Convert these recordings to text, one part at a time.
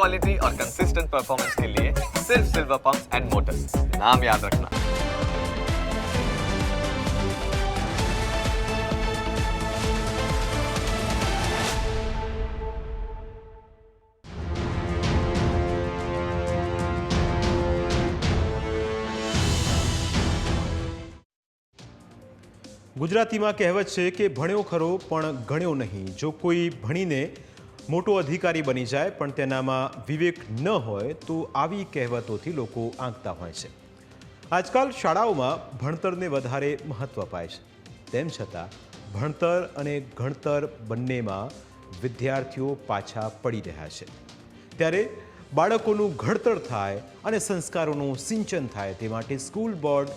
Quality और consistent performance के लिए सिर्फ सिल्वर पंप्स एंड मोटर्स नाम याद रखना ગુજરાતીમાં કહેવત છે કે ભણ્યો ખરો પણ ગણ્યો નહીં જો કોઈ ભણીને મોટો અધિકારી બની જાય, પણ તેનામાં વિવેક ન હોય તો આવી કહેવતોથી લોકો આંકતા હોય છે. આજકાલ શાળાઓમાં ભણતરને વધારે મહત્ત્વ અપાય છે. તેમ છતાં, ભણતર અને ગણતર બંનેમાં વિદ્યાર્થીઓ પાછા પડી રહ્યા છે. ત્યારે બાળકોનું ઘડતર થાય અને સંસ્કારોનું સિંચન થાય તે માટે સ્કૂલ બોર્ડ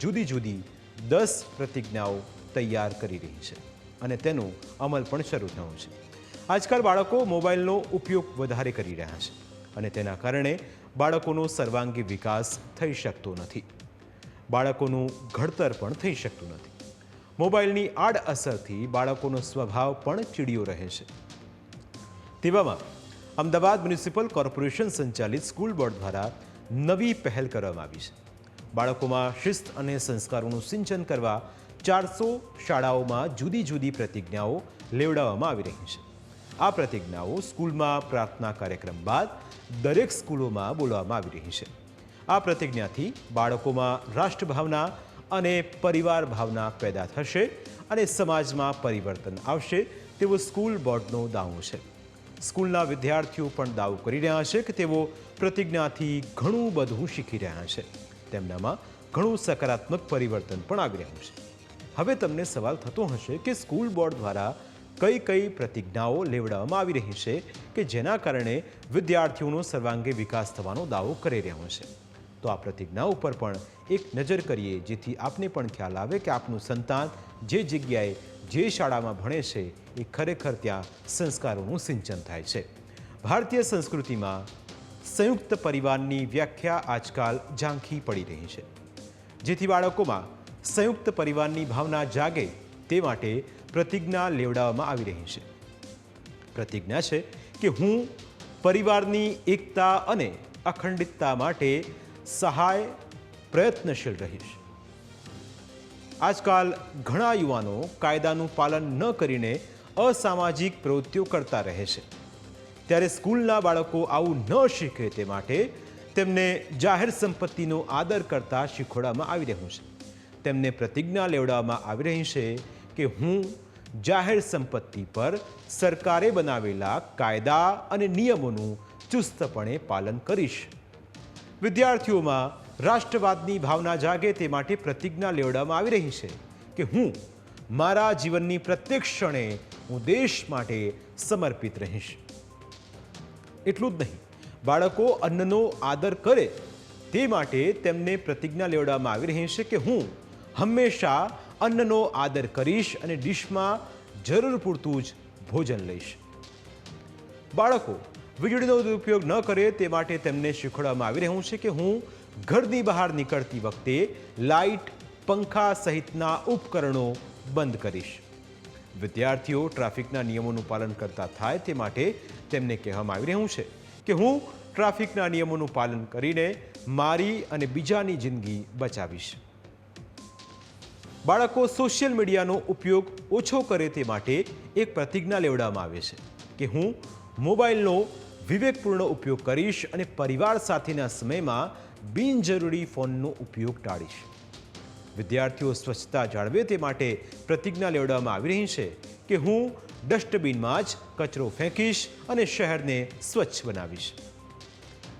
જુદી જુદી દસ પ્રતિજ્ઞાઓ તૈયાર કરી રહી છે અને તેનું અમલ પણ શરૂ થયું છે. આજકાલ બાળકો મોબાઈલનો ઉપયોગ વધારે કરી રહ્યા છે અને તેના કારણે બાળકોનો સર્વાંગી વિકાસ થઈ શકતો નથી. બાળકોનું ઘડતર પણ થઈ શકતું નથી. મોબાઈલની આડઅસરથી બાળકોનો સ્વભાવ પણ ચીડિયો રહે છે. તેવામાં અમદાવાદ મ્યુનિસિપલ કોર્પોરેશન સંચાલિત સ્કૂલ બોર્ડ દ્વારા નવી પહેલ કરવામાં આવી છે. બાળકોમાં શિસ્ત અને સંસ્કારોનું સિંચન કરવા ચારસો શાળાઓમાં જુદી જુદી પ્રતિજ્ઞાઓ લેવડાવવામાં આવી રહી છે. આ પ્રતિજ્ઞાઓ સ્કૂલમાં પ્રાર્થના કાર્યક્રમ બાદ દરેક સ્કૂલોમાં બોલવામાં આવી રહી છે. આ પ્રતિજ્ઞાથી બાળકોમાં રાષ્ટ્રભાવના અને પરિવાર ભાવના પેદા થશે અને સમાજમાં પરિવર્તન આવશે તેવો સ્કૂલ બોર્ડનો દાવો છે. સ્કૂલના વિદ્યાર્થીઓ પણ દાવો કરી રહ્યા છે કે તેઓ પ્રતિજ્ઞાથી ઘણું બધું શીખી રહ્યા છે. તેમનામાં ઘણું સકારાત્મક પરિવર્તન પણ આવી રહ્યું છે. હવે તમને સવાલ થતો હશે કે સ્કૂલ બોર્ડ દ્વારા કઈ કઈ પ્રતિજ્ઞાઓ લેવડાવવામાં આવી રહી છે કે જેના કારણે વિદ્યાર્થીઓનો સર્વાંગી વિકાસ થવાનો દાવો કરી રહ્યો છે? તો આ પ્રતિજ્ઞા ઉપર પણ એક નજર કરીએ, જેથી આપને પણ ખ્યાલ આવે કે આપનું સંતાન જે જગ્યાએ, જે શાળામાં ભણે છે, એ ખરેખર ત્યાં સંસ્કારોનું સિંચન થાય છે. ભારતીય સંસ્કૃતિમાં સંયુક્ત પરિવારની વ્યાખ્યા આજકાલ ઝાંખી પડી રહી છે. જેથી બાળકોમાં સંયુક્ત પરિવારની ભાવના જાગે તે માટે પ્રતિજ્ઞા લેવડાવવામાં આવી રહી છે. પ્રતિજ્ઞા છે કે હું પરિવારની એકતા અને અખંડિતતા માટે સહાય પ્રયત્નશીલ રહીશ. આજકાલ ઘણા યુવાનો કાયદાનું પાલન ન કરીને અસામાજિક પ્રવૃત્તિઓ કરતા રહે છે. ત્યારે સ્કૂલના બાળકો આવું ન શીખે તે માટે તેમને જાહેર સંપત્તિનો આદર કરતા શીખવાડવામાં આવી રહ્યું છે. તેમને પ્રતિજ્ઞા લેવડાવવામાં આવી રહી છે કે હું જાહેર સંપત્તિ પર સરકારે બનાવેલા કાયદા અને નિયમોનું ચુસ્તપણે પાલન કરીશ. વિદ્યાર્થીઓમાં રાષ્ટ્રવાદની ભાવના જાગે તે માટે પ્રતિજ્ઞા લેવડાવવામાં આવી રહી છે કે હું મારા જીવનની પ્રત્યેક ક્ષણે હું દેશ માટે સમર્પિત રહીશ. એટલું જ નહીં, બાળકો અન્નનો આદર કરે તે માટે તેમને પ્રતિજ્ઞા લેવડાવવામાં આવી રહી છે કે હું હંમેશા અન્નનો આદર કરીશ અને ડીશમાં જરૂર પૂરતું જ ભોજન લઈશ. બાળકો વીજળીનો દુરુપયોગ ન કરે તે માટે તેમને શીખવાડવામાં આવી રહ્યું છે કે હું ઘરની બહાર નીકળતી વખતે લાઇટ, પંખા સહિતના ઉપકરણો બંધ કરીશ. વિદ્યાર્થીઓ ટ્રાફિકના નિયમોનું પાલન કરતા થાય તે માટે તેમને કહેવામાં આવી રહ્યું છે કે હું ટ્રાફિકના નિયમોનું પાલન કરીને મારી અને બીજાની જિંદગી બચાવીશ. બાળકો સોશિયલ મીડિયાનો ઉપયોગ ઓછો કરે તે માટે એક પ્રતિજ્ઞા લેવડાવવામાં આવે છે કે હું મોબાઈલનો વિવેકપૂર્ણ ઉપયોગ કરીશ અને પરિવાર સાથેના સમયમાં બિનજરૂરી ફોનનો ઉપયોગ ટાળીશ. વિદ્યાર્થીઓ સ્વચ્છતા જાળવે તે માટે પ્રતિજ્ઞા લેવડાવવામાં આવી રહી છે કે હું ડસ્ટબિનમાં જ કચરો ફેંકીશ અને શહેરને સ્વચ્છ બનાવીશ.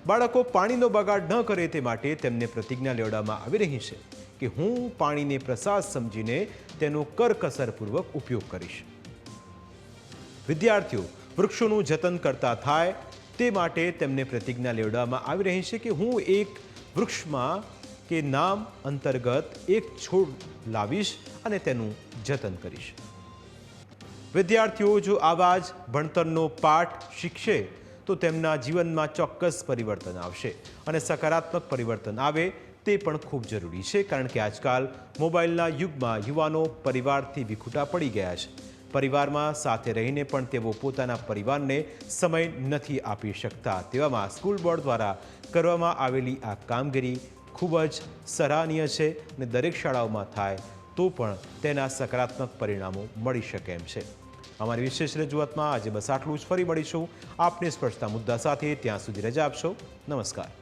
બાળકો પાણીનો બગાડ ન કરે તે માટે તેમને પ્રતિજ્ઞા લેવડાવવામાં આવી રહી છે. કે હું પાણીને પ્રસાદ સમજીને તેનો કરકસરપૂર્વક ઉપયોગ કરીશ. વિદ્યાર્થીઓ, વૃક્ષોનું જતન કરતા થાય તે માટે તેમને પ્રતિજ્ઞા લેવડાવવામાં આવી રહી છે કે હું એક વૃક્ષમાં કે નામ અંતર્ગત એક છોડ લાવીશ અને તેનું જતન કરીશ. વિદ્યાર્થીઓ, જો આવા જ ભણતરનો પાઠ શીખશે, તો તેમના જીવનમાં ચોક્કસ પરિવર્તન આવશે અને સકારાત્મક પરિવર્તન આવે તે પણ ખૂબ જરૂરી છે, કારણ કે આજકાલ મોબાઈલના યુગમાં યુવાનો પરિવારથી વિખૂટા પડી ગયા છે. પરિવારમાં સાથે રહીને પણ તેઓ પોતાના પરિવારને સમય નથી આપી શકતા તેવામાં સ્કૂલ બોર્ડ દ્વારા કરવામાં આવેલી આ કામગીરી ખૂબ જ સરાહનીય છે અને દરેક શાળાઓમાં થાય તો પણ તેના સકારાત્મક પરિણામો મળી શકે એમ છે. અમારી વિશેષ રજૂઆતમાં આજે બસ આટલું જ. ફરી મળીશું. આપને સ્પર્શતા મુદ્દા સાથે ત્યાં સુધી રજા આપશો. નમસ્કાર.